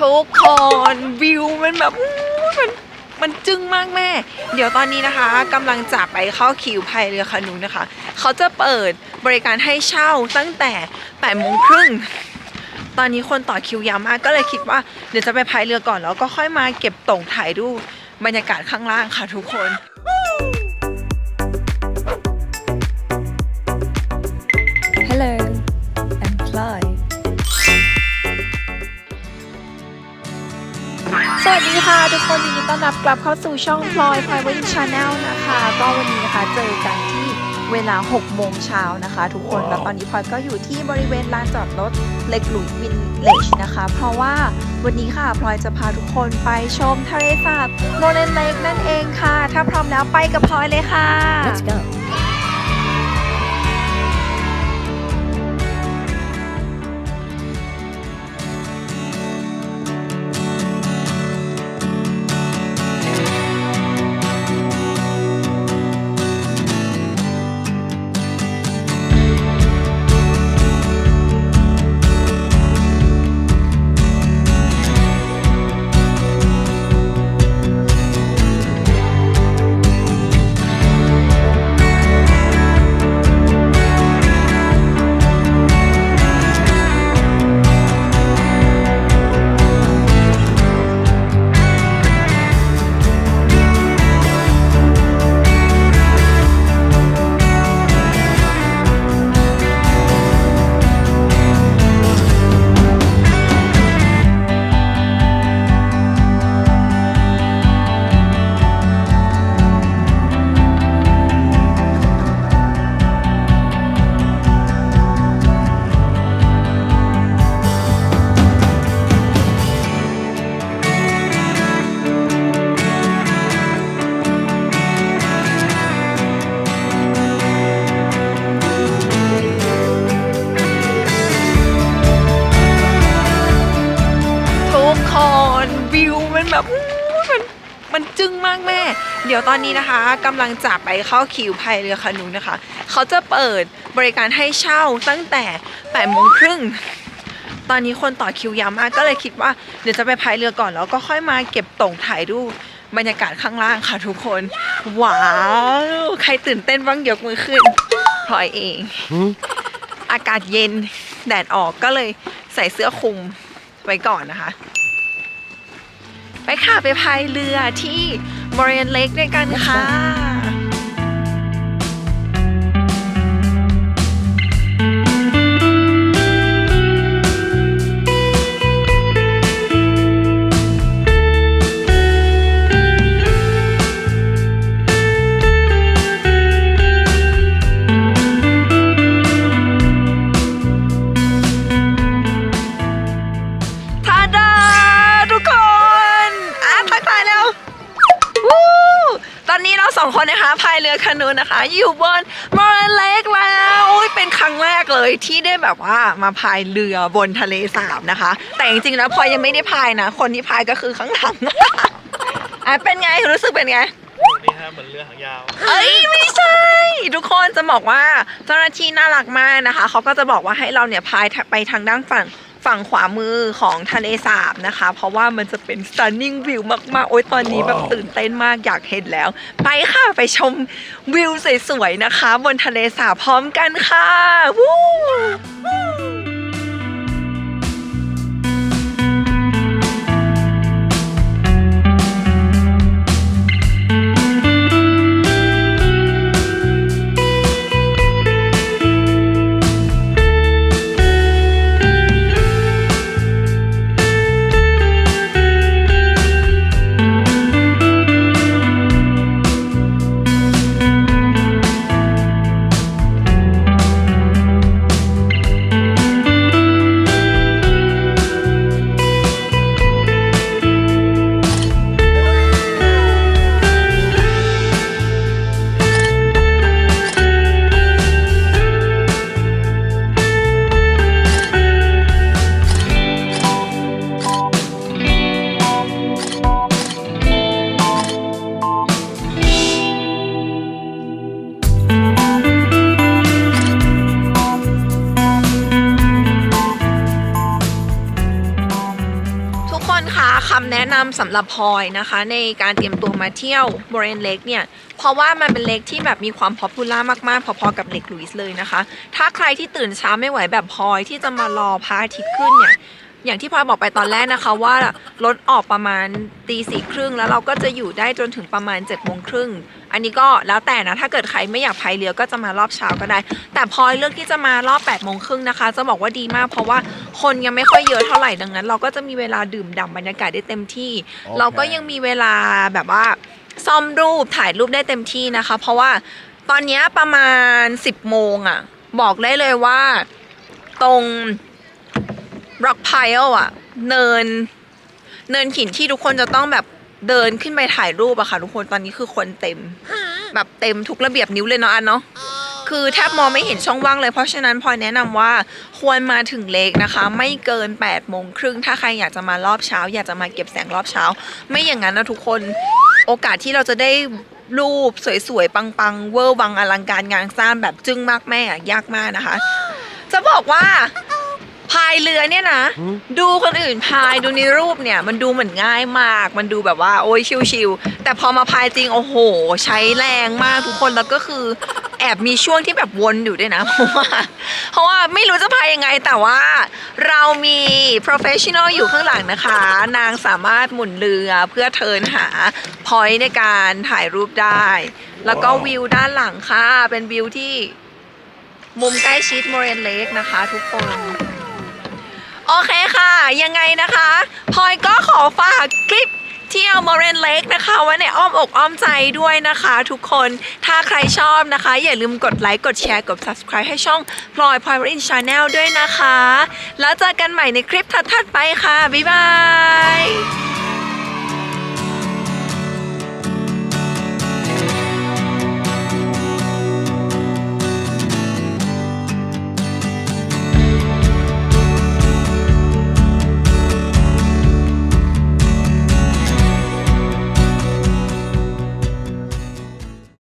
ทุกคนวิวมันแบบมันมันจึ้งมากแม่ เดี๋ยวตอนนี้นะคะกำลังจะไปเข้าคิวพายเรือคานูนะคะ เขาจะเปิดบริการให้เช่าตั้งแต่8โมงครึ่งตอนนี้คนต่อคิวยาวมากก็เลยคิดว่าเดี๋ยวจะไปพายเรือก่อนแล้วก็ค่อยมาเก็บตงถ่ายรูปบรรยากาศข้างล่างค่ะทุกคน วัสดีค่ะทุกคนยินดีต้อนรับกลับเข้าสู่ช่อง Ploy Private Channel นะคะ ก็วันนี้นะคะเจอกันที่เวลา 6 โมงเช้านะคะ ทุกคนแล้วตอนนี้พลอยก็อยู่ที่บริเวณลานจอดรถเล็กหลุยวินเลจนะคะ เพราะว่าวันนี้ค่ะพลอยจะพาทุกคนไปชมทะเลสาบโนเนนเล็กนั่นเองค่ะ ถ้าพร้อมแล้วไปกับพลอยเลยค่ะ Let's go. มันจึ้งมากแม่ เดี๋ยวตอนนี้นะคะกำลังจะไปเข้าคิวพายเรือคานูนะคะ เขาจะเปิดบริการให้เช่าตั้งแต่8โมงครึ่งตอนนี้คนต่อคิวยาวมากก็เลยคิดว่าเดี๋ยวจะไปพายเรือก่อนแล้วก็ค่อยมาเก็บตงถ่ายรูปบรรยากาศข้างล่างค่ะทุกคน ว้าว ใครตื่นเต้นบ้างยกมือขึ้นพลอยเอง อากาศเย็นแดดออกก็เลยใส่เสื้อคลุมไว้ก่อนนะคะ ไปค่ะไปพายเรือที่บริเอนเลกด้วยกันค่ะ นนะคะพายเรือคานูนะคะ อยู่บนมอร์เล็กแล้วโอ้ยเป็นครั้งแรกเลยที่ได้แบบว่ามาพายเรือบนทะเลสาบนะคะ แต่จริงๆแล้วพลอยยังไม่ได้พายนะ คนที่พายก็คือข้างหลังอะเป็นไงรู้สึกเป็นไงนี่ฮะเหมือนเรือหางยาวเอ้ยไม่ใช่ ทุกคนจะบอกว่าเจ้าหน้าที่น่ารักมากนะคะเขาก็จะบอกว่าให้เราเนี่ยพายไปทางด้านฝั่ง ฝั่งขวามือของทะเลสาบนะคะ เพราะว่ามันจะเป็น stunning view มากๆ โอ๊ยตอนนี้แบบตื่นเต้นมากอยากเห็นแล้ว ไปค่ะไปชมวิวสวยๆนะคะ บนทะเลสาบพร้อมกันค่ะวู้ นำสำหรับพลอยนะคะ ในการเตรียมตัวมาเที่ยวบริเวณเล็กเนี่ย เพราะว่ามันเป็นเล็กที่แบบมีความพอปูล่ามากๆ พอๆกับเล็กลุยส์เลยนะคะ ถ้าใครที่ตื่นเช้าไม่ไหวแบบพลอยที่จะมารอพระอาทิตย์ขึ้นเนี่ย อย่างที่พลอยบอกไปตอนแรกนะคะว่ารถออกประมาณตีสี่ครึ่งแล้วเราก็จะอยู่ได้จนถึงประมาณ7จ็ดโมงครึ่งอันนี้ก็แล้วแต่นะถ้าเกิดใครไม่อยากพายเรือก็จะมารอบเช้าก็ได้ แต่พลอยเลือกที่จะมารอบ8ปดโมงครึ่งนะคะ จะบอกว่าดีมากเพราะว่าคนยังไม่ค่อยเยอะเท่าไหร่ดังนั้น เราก็จะมีเวลาดื่มด่ำบรรยากาศได้เต็มที่ เราก็ยังมีเวลาแบบว่าซ่อมรูปถ่ายรูปได้เต็มที่นะคะ เพราะว่าตอนเนี้ยประมาณ 10โมงอะ่ะบอกได้เลยว่าตรง rock pile อะ เนิน เนินหินที่ทุกคนจะต้องแบบเดินขึ้นไปถ่ายรูปอะค่ะ ทุกคนตอนนี้คือคนเต็ม แบบเต็มทุกระเบียบนิ้วเลยเนาะอันเนาะคือแทบมองไม่เห็นช่องว่างเลยเพราะฉะนั้นพลอยแนะนำว่าควรมาถึงเลกนะคะ ไม่เกิน8ปดโมงครึ่งถ้าใครอยากจะมารอบเช้า อยากจะมาเก็บแสงรอบเช้า ไม่อย่างนั้นนะทุกคนโอกาสที่เราจะได้รูปสวยๆ ปังๆ เวอร์วังอลังการงานสร้างแบบจึ้งมากแม่อะยากมากนะคะ จะบอกว่า พายเรือเนี่ยนะ ดูคนอื่นพายดูในรูปเนี่ย มันดูเหมือนง่ายมาก มันดูแบบว่าโอ้ยชิวๆแต่พอมาพายจริงโอ้โห ใช้แรงมากทุกคนแล้วก็คือแอบมีช่วงที่แบบวนอยู่ด้วยนะ เพราะว่าเพราะว่าไม่รู้จะพายยังไงแต่ว่าเรามี professional อยู่ข้างหลังนะคะ นางสามารถหมุนเรือเพื่อเทิร์นหา point ในการถ่ายรูปได้ แล้วก็วิวด้านหลังค่ะ เป็นวิวที่มุมใกล้ชิดโมเรนเลกนะคะทุกคน โอเคค่ะ ยังไงนะคะพลอยก็ขอฝากคลิปเที่ยวมอเรนเล็กนะคะไว้ในอ้อมอกอ้อมใจด้วยนะคะ ทุกคนถ้าใครชอบนะคะ อย่าลืมกดไลค์กดแชร์กด subscribe ให้ช่องพลอยพลอยรินชาแนลด้วยนะคะ แล้วเจอกันใหม่ในคลิปถัดๆไปค่ะ บ๊ายบาย